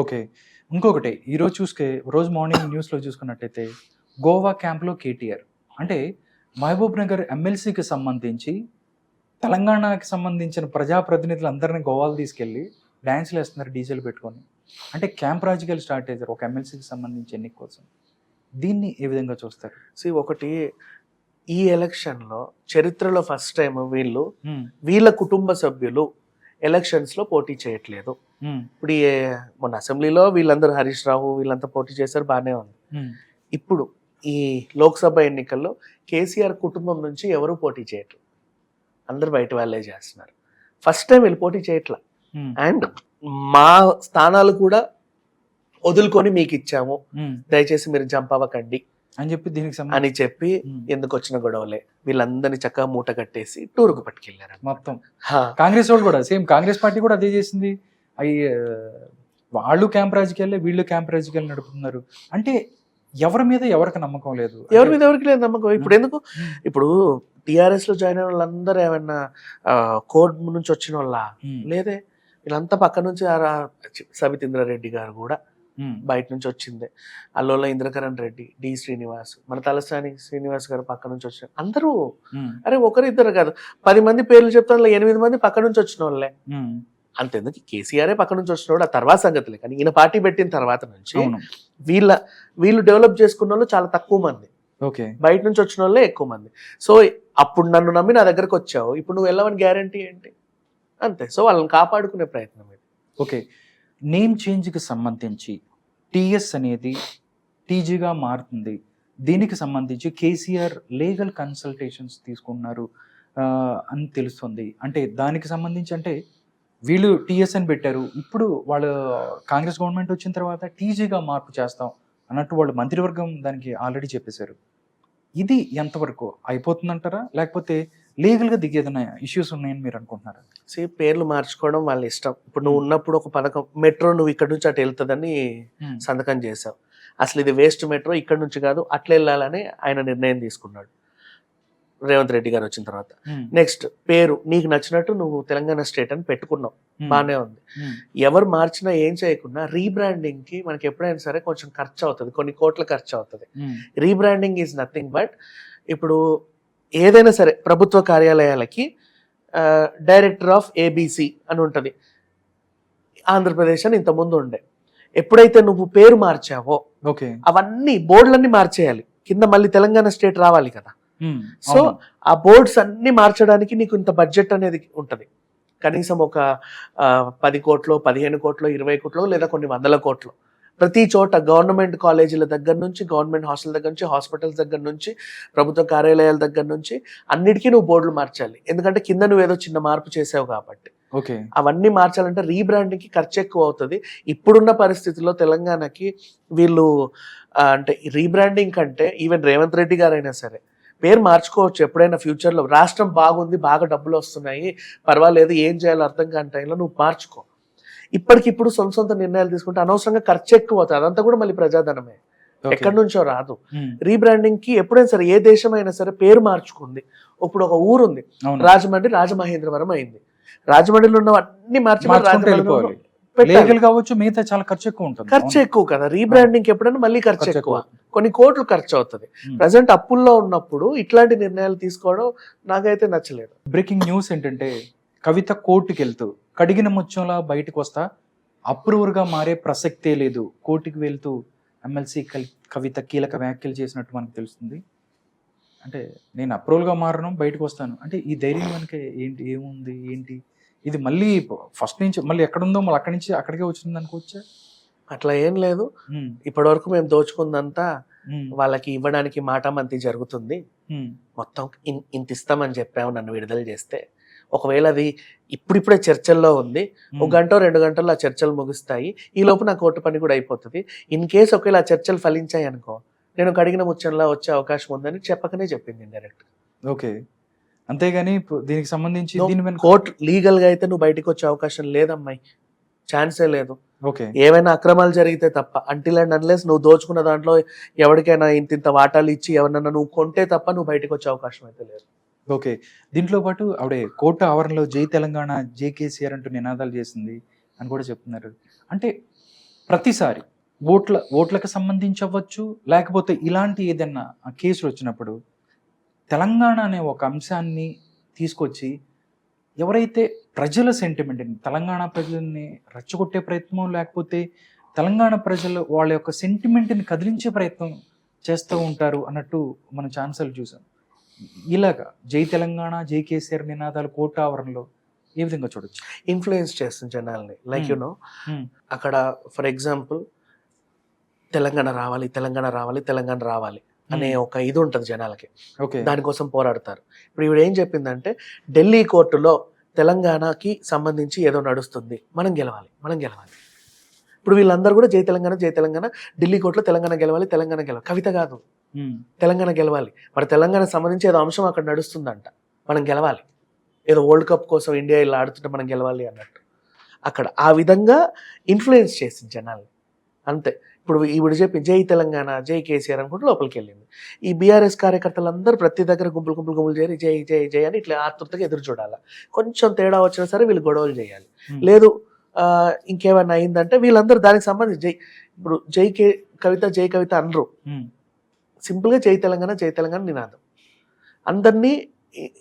Okay. ఇంకొకటి ఈరోజు చూసుకే రోజు మార్నింగ్ న్యూస్లో చూసుకున్నట్టయితే గోవా క్యాంప్లో కేటీఆర్. అంటే మహబూబ్ నగర్ ఎమ్మెల్సీకి సంబంధించి తెలంగాణకి సంబంధించిన ప్రజాప్రతినిధులు అందరినీ గోవాలు తీసుకెళ్ళి డ్యాన్స్లు వేస్తున్నారు డీజేలు పెట్టుకొని. అంటే క్యాంప్ రాజకీయాలు స్టార్ట్ చేశారు ఒక ఎమ్మెల్సీకి సంబంధించి ఎన్నిక కోసం. దీన్ని ఏ విధంగా చూస్తారు? See, ఒకటి ఈ ఎలక్షన్లో చరిత్రలో ఫస్ట్ టైం వీళ్ళు వీళ్ళ కుటుంబ సభ్యులు ఎలక్షన్స్లో పోటీ చేయట్లేదు. ఇప్పుడు మొన్న అసెంబ్లీలో వీళ్ళందరూ హరీష్ రావు వీళ్ళంతా పోటీ చేశారు బాగానే ఉంది. ఇప్పుడు ఈ లోక్సభ ఎన్నికల్లో కేసీఆర్ కుటుంబం నుంచి ఎవరు పోటీ చేయట్లేదు. అందరు బయట వాళ్ళే చేస్తున్నారు. ఫస్ట్ టైం వీళ్ళు పోటీ చేయట్లా. అండ్ మా స్థానాలు కూడా వదులుకొని మీకు ఇచ్చాము. దయచేసి మీరు జంప్ అవ్వకండి. అని చెప్పి దీనికి అని చెప్పి ఎందుకు వచ్చిన గొడవలే. వీళ్ళందరినీ చక్కగా మూట కట్టేసి టూర్కు పట్టుకెళ్ళారు మొత్తం. కాంగ్రెస్ వాళ్ళు కూడా సేమ్ కాంగ్రెస్ పార్టీ కూడా అదే చేసింది. అవి వాళ్ళు క్యాంప్ రాజకీయాలే వీళ్ళు క్యాంప్ రాజకీయాలు నడుపుతున్నారు. అంటే ఎవరి మీద ఎవరికి నమ్మకం లేదు? ఎవరి మీద ఎవరికి లేదు నమ్మకం? ఇప్పుడు ఎందుకు? ఇప్పుడు టిఆర్ఎస్లో జాయిన్ అయిన వాళ్ళందరూ ఏమన్నా కోర్ట్ నుంచి వచ్చిన వాళ్ళ? లేదే. వీళ్ళంతా పక్క నుంచి ఆ రా- సబితేంద్రారెడ్డి గారు కూడా బయట నుంచి వచ్చిందే అల్లోల ఇంద్రకరణ్ రెడ్డి డి శ్రీనివాస్ మన తలసాని శ్రీనివాస్ గారు పక్క నుంచి వచ్చిన అందరూ అరే ఒకరిద్దరు కాదు. పది మంది పేర్లు చెప్తాను ఎనిమిది మంది పక్క నుంచి వచ్చిన వాళ్ళే అంతెందుకు? కేసీఆరే పక్క నుంచి వచ్చినోడు ఆ తర్వాత సంగతులే. కానీ ఈయన పార్టీ పెట్టిన తర్వాత నుంచి వీళ్ళ వీళ్ళు డెవలప్ చేసుకున్న వాళ్ళు చాలా తక్కువ మంది. ఓకే. బయట నుంచి వచ్చిన వాళ్ళే ఎక్కువ మంది. సో అప్పుడు నన్ను నమ్మి నా దగ్గరకు వచ్చావు ఇప్పుడు నువ్వు వెళ్ళవని గ్యారంటీ ఏంటి? అంతే. సో వాళ్ళని కాపాడుకునే ప్రయత్నం ఇది. ఓకే. నేమ్ చేంజ్కి సంబంధించి టిఎస్ అనేది టీజీగా మారుతుంది. దీనికి సంబంధించి కేసీఆర్ లీగల్ కన్సల్టేషన్స్ తీసుకున్నారు అని తెలుస్తుంది. అంటే దానికి సంబంధించి అంటే వీళ్ళు టీఎస్ఎన్ అని పెట్టారు. ఇప్పుడు వాళ్ళు కాంగ్రెస్ గవర్నమెంట్ వచ్చిన తర్వాత టీజీగా మార్పు చేస్తాం అన్నట్టు వాళ్ళు మంత్రివర్గం దానికి ఆల్రెడీ చెప్పేశారు. ఇది ఎంతవరకు అయిపోతుందంటారా? లేకపోతే లీగల్గా దిగేదన్న ఇష్యూస్ ఉన్నాయని మీరు అనుకుంటున్నారా? సే పేర్లు మార్చుకోవడం వాళ్ళ ఇష్టం. ఇప్పుడు నువ్వు ఉన్నప్పుడు ఒక పథకం మెట్రో నువ్వు ఇక్కడ నుంచి అటు వెళ్తుందని సంతకం చేశావు. అసలు ఇది వేస్ట్ మెట్రో ఇక్కడ నుంచి కాదు అట్లా వెళ్ళాలని ఆయన నిర్ణయం తీసుకున్నాడు. రేవంత్ రెడ్డి గారు వచ్చిన తర్వాత. నెక్స్ట్ పేరు నీకు నచ్చినట్టు నువ్వు తెలంగాణ స్టేట్ అని పెట్టుకున్నావు. బాగానే ఉంది. ఎవరు మార్చినా ఏం చేయకుండా రీబ్రాండింగ్కి మనకి ఎప్పుడైనా సరే కొంచెం ఖర్చు అవుతుంది కొన్ని కోట్ల ఖర్చు అవుతుంది రీబ్రాండింగ్ ఈజ్ నథింగ్ బట్ ఇప్పుడు ఏదైనా సరే ప్రభుత్వ కార్యాలయాలకి డైరెక్టర్ ఆఫ్ ఏబిసి అని ఉంటుంది. ఆంధ్రప్రదేశ్ అని ఇంతకుముందు ఉండే. ఎప్పుడైతే నువ్వు పేరు మార్చావో ఓకే. అవన్నీ బోర్డులన్నీ మార్చేయాలి. కింద మళ్ళీ తెలంగాణ స్టేట్ రావాలి కదా. సో అవును. ఆ బోర్డ్స్ అన్ని మార్చడానికి నీకు ఇంత బడ్జెట్ అనేది ఉంటది. కనీసం ఒక పది కోట్లు పదిహేను కోట్లు ఇరవై కోట్లు లేదా కొన్ని వందల కోట్లు. ప్రతి చోట గవర్నమెంట్ కాలేజీల దగ్గర నుంచి గవర్నమెంట్ హాస్టల్ దగ్గర నుంచి హాస్పిటల్స్ దగ్గర నుంచి ప్రభుత్వ కార్యాలయాల దగ్గర నుంచి అన్నిటికీ నువ్వు బోర్డులు మార్చాలి. ఎందుకంటే కింద నువ్వు ఏదో చిన్న మార్పు చేసావు కాబట్టి. ఓకే. అవన్నీ మార్చాలంటే రీబ్రాండింగ్కి ఖర్చు ఎక్కువ అవుతుంది. ఇప్పుడున్న పరిస్థితుల్లో తెలంగాణకి వీళ్ళు అంటే రీబ్రాండింగ్ కంటే ఈవెన్ రేవంత్ రెడ్డి గారైనా సరే పేరు మార్చుకోవచ్చు ఎప్పుడైనా ఫ్యూచర్లో. రాష్ట్రం బాగుంది బాగా డబ్బులు వస్తున్నాయి పర్వాలేదు ఏం చేయాలో అర్థం కాని టైంలో నువ్వు మార్చుకో. ఇప్పటికిప్పుడు సొంత సొంత నిర్ణయాలు తీసుకుంటే అనవసరంగా ఖర్చు ఎక్కువ అవుతుంది. అదంతా కూడా మళ్ళీ ప్రజాధనమే. ఎక్కడి నుంచో రాదు. రీబ్రాండింగ్కి ఎప్పుడైనా సరే ఏ దేశమైనా సరే పేరు మార్చుకుంది. ఇప్పుడు ఒక ఊరుంది. రాజమండ్రి రాజమహేంద్రవరం అయింది. రాజమండ్రిలో ఉన్న అన్ని మార్చి మళ్ళీ లీగల్ కావచ్చు మిగతా చాలా ఖర్చు ఎక్కువ ఉంటుంది. ఖర్చు ఎక్కువ కదా. రీబ్రాండింగ్ ఎప్పుడైనా మళ్ళీ ఖర్చు ఎక్కువ. కొన్ని కోట్లు ఖర్చు అవుతుంది. ప్రజెంట్ అప్పుల్లో ఉన్నప్పుడు ఇట్లాంటి నిర్ణయాలు తీసుకోవడం నాకైతే నచ్చలేదు. బ్రేకింగ్ న్యూస్ ఏంటంటే కవిత కోర్టుకి వెళ్తూ కడిగిన ముత్యంలా బయటకు వస్తా అప్రూవర్గా మారే ప్రసక్తే లేదు. కోర్టుకి వెళ్తూ ఎమ్మెల్సీ కవిత కీలక వ్యాఖ్యలు చేసినట్టు మనకు తెలుస్తుంది. అంటే నేను అప్రూవల్గా మారను బయటకు వస్తాను. అంటే ఈ ధైర్యం మనకి ఏంటి ఏముంది ఏంటి? ఇది మళ్ళీ ఫస్ట్ నుంచి మళ్ళీ ఎక్కడుందో మళ్ళీ అక్కడి నుంచి అక్కడికే వచ్చింది అనుకోవచ్చా? అట్లా ఏం లేదు. ఇప్పటి వరకు మేము దోచుకుందంతా వాళ్ళకి ఇవ్వడానికి మాట మంతి జరుగుతుంది మొత్తం ఇంత ఇస్తామని చెప్పాము నన్ను విడుదల చేస్తే. ఒకవేళ అది ఇప్పుడిప్పుడే చర్చల్లో ఉంది. ఒక. గంట రెండు గంటల్లో ఆ చర్చలు ముగుస్తాయి. ఈ లోపు నా కోర్టు పని కూడా అయిపోతుంది. ఇన్ కేసు ఒకవేళ ఆ చర్చలు ఫలించాయి అనుకో నేను కడిగిన ముచ్చంలా వచ్చే అవకాశం ఉందని చెప్పకనే చెప్పింది డైరెక్ట్ ఓకే. అంతేగాని దీనికి సంబంధించి దీని కోర్టు లీగల్గా అయితే నువ్వు బయటకు వచ్చే అవకాశం లేదమ్మాయి. ఛాన్సే లేదు. ఓకే. ఏమైనా అక్రమాలు జరిగితే తప్ప అంటిల్ అండ్ అన్లెస్ నువ్వు దోచుకున్న దాంట్లో ఎవరికైనా ఇంత ఇంత వాటాలు ఇచ్చి ఎవరినైనా నువ్వు కొంటే తప్ప నువ్వు బయటకు వచ్చే అవకాశం అయితే లేదు. ఓకే. దీంట్లో పాటు ఆవిడ కోర్టు ఆవరణలో జై తెలంగాణ జై కేసీఆర్ అంటూ నినాదాలు చేసింది అని కూడా చెప్తున్నారు. అంటే ప్రతిసారి ఓట్ల ఓట్లకు సంబంధించి అవ్వచ్చు లేకపోతే ఇలాంటి ఏదైనా కేసులు వచ్చినప్పుడు తెలంగాణ అనే ఒక అంశాన్ని తీసుకొచ్చి ఎవరైతే ప్రజల సెంటిమెంట్ని తెలంగాణ ప్రజల్ని రెచ్చగొట్టే ప్రయత్నం లేకపోతే తెలంగాణ ప్రజలు వాళ్ళ యొక్క సెంటిమెంట్ని కదిలించే ప్రయత్నం చేస్తూ ఉంటారు అన్నట్టు మన ఛాన్సల్ చూసాం. ఇలాగా జై తెలంగాణ జై కేసీఆర్ నినాదాలు కోట ఆవరణలో ఏ విధంగా చూడొచ్చు? ఇన్ఫ్లుయెన్స్ చేస్తుంది జనాల్ని. Like Hmm. యు నో అక్కడ ఫర్ ఎగ్జాంపుల్ తెలంగాణ రావాలి తెలంగాణ రావాలి తెలంగాణ రావాలి. అనే ఒక ఇది ఉంటుంది జనాలకి. ఓకే. దానికోసం పోరాడతారు. ఇప్పుడు ఈవిడ ఏం చెప్పిందంటే ఢిల్లీ కోర్టులో తెలంగాణకి సంబంధించి ఏదో నడుస్తుంది. మనం గెలవాలి. మనం గెలవాలి. ఇప్పుడు వీళ్ళందరూ కూడా జై తెలంగాణ జై తెలంగాణ ఢిల్లీ కోర్టులో తెలంగాణ గెలవాలి తెలంగాణ గెలవాలి. కవిత కాదు. తెలంగాణ గెలవాలి. మరి తెలంగాణ సంబంధించి ఏదో అంశం అక్కడ నడుస్తుందంట. మనం గెలవాలి. ఏదో వరల్డ్ కప్ కోసం ఇండియా ఇలా ఆడుతుంటే మనం గెలవాలి అన్నట్టు. అక్కడ ఆ విధంగా ఇన్ఫ్లుయెన్స్ చేసింది జనాల్ని. అంతే. ఇప్పుడు ఈవిడ చెప్పి జై తెలంగాణ జై కేసీఆర్ అనుకుంటూ లోపలికి వెళ్ళింది ఈ బీఆర్ఎస్ కార్యకర్తలందరూ ప్రతి దగ్గర గుంపులు గుంపులు గుంపులు చేరి జై జై జై అని ఇట్లా ఆతృతగా ఎదురు చూడాలి? కొంచెం తేడా వచ్చినా సరే వీళ్ళు గొడవలు చేయాలి. లేదు ఇంకేమైనా అయిందంటే వీళ్ళందరూ దానికి సంబంధించి జై ఇప్పుడు జై కే కవిత జై కవిత అనరు. సింపుల్గా జై తెలంగాణ జై తెలంగాణ నినాదం. అందరినీ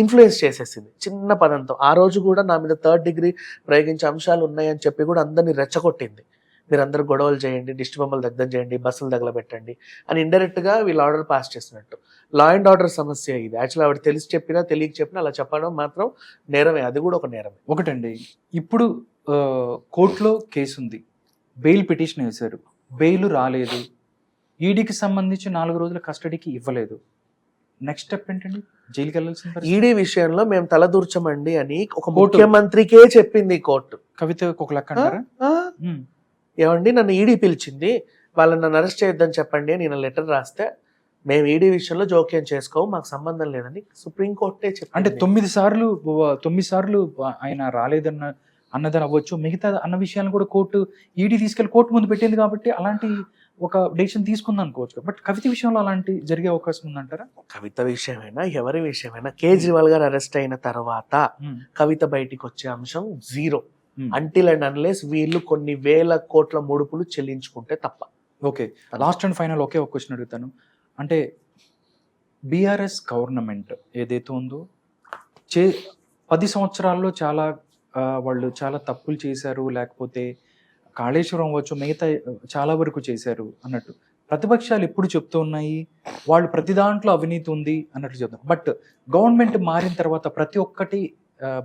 ఇన్ఫ్లుయెన్స్ చేసేసింది. చిన్న పదంతో. ఆ రోజు కూడా నా మీద థర్డ్ డిగ్రీ ప్రయోగించే అంశాలు ఉన్నాయని చెప్పి కూడా అందరినీ రెచ్చగొట్టింది. మీరందరూ గొడవలు చేయండి దిష్టి బొమ్మలు దగ్ధం చేయండి బస్సులు తగలబెట్టండి అని indirect గా వీళ్ళు ఆర్డర్ పాస్ చేసినట్టు లా అండ్ ఆర్డర్ సమస్య ఇది. యాక్చువల్లీ ఆవిడ తెలిసి చెప్పినా తెలియక చెప్పినా అలా చెప్పడం మాత్రం నేరమే. అది కూడా ఒక నేరమే. ఒకటండి ఇప్పుడు కోర్టులో కేసు ఉంది బెయిల్ పిటిషన్ వేశారు. బెయిల్ రాలేదు. ఈడీకి సంబంధించి నాలుగు రోజుల కస్టడీకి ఇవ్వలేదు. నెక్స్ట్ స్టెప్ ఏంటండి? జైలుకి వెళ్ళాల్సిన? ఈడీ విషయంలో మేము తలదూర్చమండి అని ఒక. ముఖ్యమంత్రికే చెప్పింది కోర్టు. కవిత ఒక లెక్క అంటారా? ఏమండి నన్ను ఈడీ పిలిచింది. వాళ్ళని నన్ను అరెస్ట్ చేయొద్దని చెప్పండి అని నేను లెటర్ రాస్తే మేము ఈడీ విషయంలో జోక్యం చేసుకోము మాకు సంబంధం లేదని సుప్రీంకోర్టే అంటే చెప్పింది. తొమ్మిది సార్లు తొమ్మిది సార్లు ఆయన రాలేదన్న అన్నదని అవ్వచ్చు మిగతా అన్న విషయాలను కూడా కోర్టు ఈడీ తీసుకెళ్ళి కోర్టు ముందు పెట్టింది కాబట్టి అలాంటి ఒక డెసిషన్ తీసుకుంది అనుకోవచ్చు. బట్ కవిత విషయంలో అలాంటి జరిగే అవకాశం ఉందంటారా? కవిత విషయమైనా ఎవరి విషయమైనా కేజ్రీవాల్ గారు అరెస్ట్ అయిన తర్వాత కవిత బయటికి వచ్చే అంశం జీరో. అంటిల్ అండ్ అన్లెస్ వీళ్ళు కొన్ని వేల కోట్ల ముడుపులు చెల్లించుకుంటే తప్ప. ఓకే లాస్ట్ అండ్ ఫైనల్ ఒకే ఒక క్వశ్చన్ అడుగుతాను. అంటే బీఆర్ఎస్ గవర్నమెంట్ ఏదైతే ఉందో చే పది సంవత్సరాల్లో చాలా వాళ్ళు చాలా తప్పులు చేశారు. లేకపోతే కాళేశ్వరం అవ్వచ్చు మిగతా చాలా వరకు చేశారు అన్నట్టు. ప్రతిపక్షాలు ఎప్పుడు చెప్తూ ఉన్నాయి? వాళ్ళు ప్రతి దాంట్లో అవినీతి ఉంది అన్నట్టు చెప్తారు బట్ గవర్నమెంట్ మారిన తర్వాత ప్రతి ఒక్కటి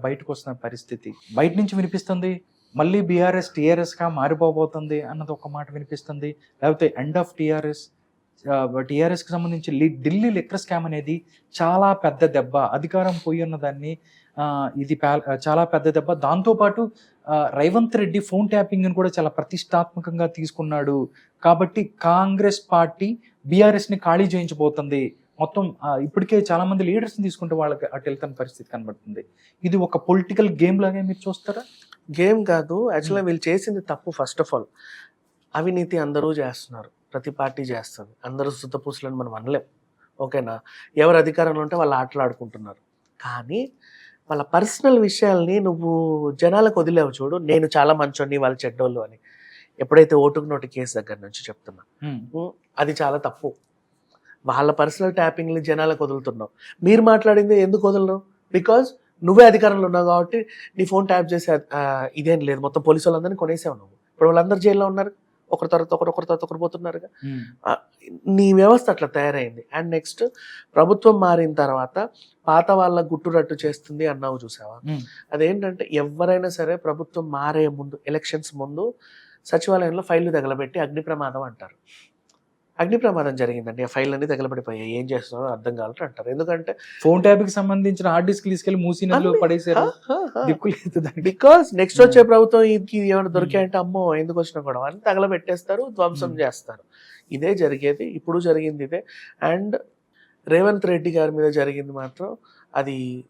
బయటకు వస్తున్న పరిస్థితి. బయట నుంచి వినిపిస్తుంది మళ్ళీ బీఆర్ఎస్ టీఆర్ఎస్గా మారిపోబోతుంది అన్నది ఒక మాట వినిపిస్తుంది. లేకపోతే ఎండ్ ఆఫ్ టీఆర్ఎస్ టీఆర్ఎస్కి సంబంధించి లి- ఢిల్లీ లిక్కర్ స్కామ్ అనేది చాలా పెద్ద దెబ్బ. అధికారం పోయి ఉన్న దాన్ని ఇది చాలా పెద్ద దెబ్బ. దాంతోపాటు రేవంత్ రెడ్డి ఫోన్ ట్యాపింగ్ కూడా చాలా ప్రతిష్టాత్మకంగా తీసుకున్నాడు. కాబట్టి కాంగ్రెస్ పార్టీ బీఆర్ఎస్ని ఖాళీ చేయించబోతుంది. మొత్తం ఇప్పటికే చాలా మంది లీడర్స్ని తీసుకుంటే వాళ్ళకి అటు వెళ్తున్న పరిస్థితి కనబడుతుంది. ఇది ఒక పొలిటికల్ గేమ్ లాగే మీరు చూస్తారా? గేమ్ కాదు. యాక్చువల్గా వీళ్ళు చేసింది తప్పు ఫస్ట్ ఆఫ్ ఆల్ అవినీతి అందరూ చేస్తున్నారు. ప్రతి పార్టీ చేస్తుంది. అందరూ శుద్ధపూసలని మనం అనలేం. ఓకేనా? ఎవరు అధికారంలో ఉంటే వాళ్ళు ఆటలు ఆడుకుంటున్నారు. కానీ వాళ్ళ పర్సనల్ విషయాల్ని నువ్వు జనాలకు వదిలేవు చూడు. నేను చాలా మంచోని వాళ్ళు చెడ్డోళ్ళు అని. ఎప్పుడైతే ఓటుకు నోటి కేసు దగ్గర నుంచి చెప్తున్నా. ఉమ్, అది చాలా తప్పు. వాళ్ళ పర్సనల్ ట్యాపింగ్ని జనాలకు వదులుతున్నావు. మీరు మాట్లాడింది ఎందుకు వదలరు? బికాజ్ నువ్వే అధికారంలో ఉన్నావు కాబట్టి నీ ఫోన్ ట్యాప్ చేసే ఇదేం లేదు. మొత్తం పోలీసు వాళ్ళందరినీ కొనేసావు నువ్వు. ఇప్పుడు వాళ్ళందరూ జైల్లో ఉన్నారు. ఒకరి తర్వాత ఒకరు ఒకరి తర్వాత ఒకరు పోతున్నారుగా. నీ వ్యవస్థ అట్లా తయారైంది. అండ్ నెక్స్ట్ ప్రభుత్వం మారిన తర్వాత పాత వాళ్ళ గుట్టురట్టు చేస్తుంది అన్నావు చూసావా? అదేంటంటే ఎవరైనా సరే ప్రభుత్వం మారే ముందు ఎలక్షన్స్ ముందు సచివాలయంలో ఫైళ్ళు తగలబెట్టి అగ్ని ప్రమాదం అంటారు. అగ్ని ప్రమాదం జరిగిందండి. ఆ ఫైల్ అన్ని తగలబడిపోయాయి. ఏం చేస్తున్నారో అర్థం కావాలంటే అంటారు. ఎందుకంటే ఫోన్ ట్యాబ్కి సంబంధించిన హార్డ్ డిస్క్ తీసుకెళ్ళి మూసి నదిలో దానికి బికాస్ నెక్స్ట్ వచ్చే ప్రభుత్వం ఇది ఏమైనా దొరికాయంటే అమ్మో ఎందుకు వచ్చిన గొడవ అని తగలబెట్టేస్తారు ధ్వంసం. చేస్తారు. ఇదే జరిగేది ఇప్పుడు జరిగింది ఇదే. అండ్ రేవంత్ రెడ్డి గారి మీద జరిగింది మాత్రం అది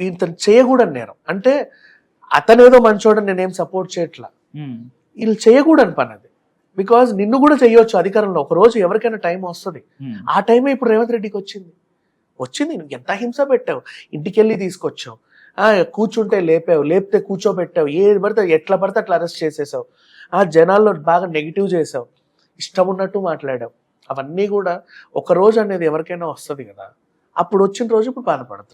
ఇతను చేయకూడని నేరం. అంటే అతనేదో మంచోడని నేనేం సపోర్ట్ చేయట్లా. వీళ్ళు చేయకూడని పని అది. బికాజ్ నిన్ను కూడా చేయొచ్చు అధికారంలో. ఒక రోజు ఎవరికైనా టైం వస్తుంది. ఉమ్, ఆ టైమే ఇప్పుడు రేవంత్ రెడ్డికి వచ్చింది. వచ్చింది. నువ్వు ఎంత హింస పెట్టావు? ఇంటికెళ్ళి తీసుకొచ్చావు. ఆ, కూర్చుంటే లేపావు. లేపితే కూర్చోబెట్టావు. ఏ పడితే ఎట్లా పడితే అట్లా అరెస్ట్ చేసేసావు. ఆ జనాల్లో బాగా నెగిటివ్ చేసావు. ఇష్టం ఉన్నట్టు మాట్లాడావు. అవన్నీ కూడా ఒక రోజు అనేది ఎవరికైనా వస్తుంది కదా. అప్పుడు వచ్చిన రోజు ఇప్పుడు బాధపడుతున్నావు